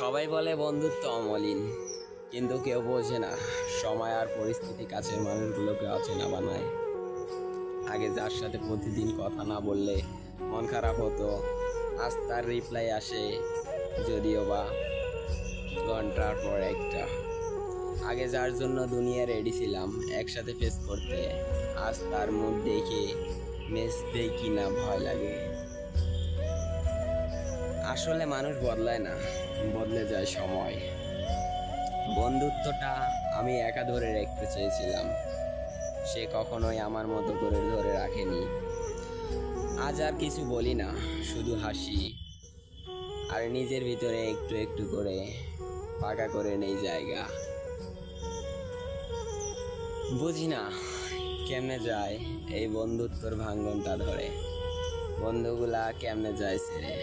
সবাই বলে বন্ধুত্ব অমলিন, কিন্তু কেউ বোঝে না, সময় আর পরিস্থিতি, কাছের মানুষগুলোকে অচেনা বানায়। আগে যার সাথে প্রতিদিন কথা না বললে মন খারাপ হতো, আজ তার রিপ্লাই আসে, যদিও বা ঘণ্টার পর একটা। আগে যার জন্য দুনিয়া রেডি ছিলাম, একসাথে ফেস করতে, আজ তার মুখ দেখে মেস দেখি না ভয় লাগে। আসলে মানুষ বদলায় না, বদলে যায় সময়। বন্ধুত্বটা আমি একা ধরে রাখতে চেয়েছিলাম, সে কখনোই আমার মতো করে ধরে রাখেনি। আজ আর কিছু বলি না, শুধু হাসি। আর নিজের ভিতরে একটু একটু করে পাকা করে নেই জায়গা। বুঝি না কেমনে যায় এই বন্ধুত্বর ভাঙ্গনটা ধরে। বন্ধুগুলা কেমনে যায় ছেড়ে?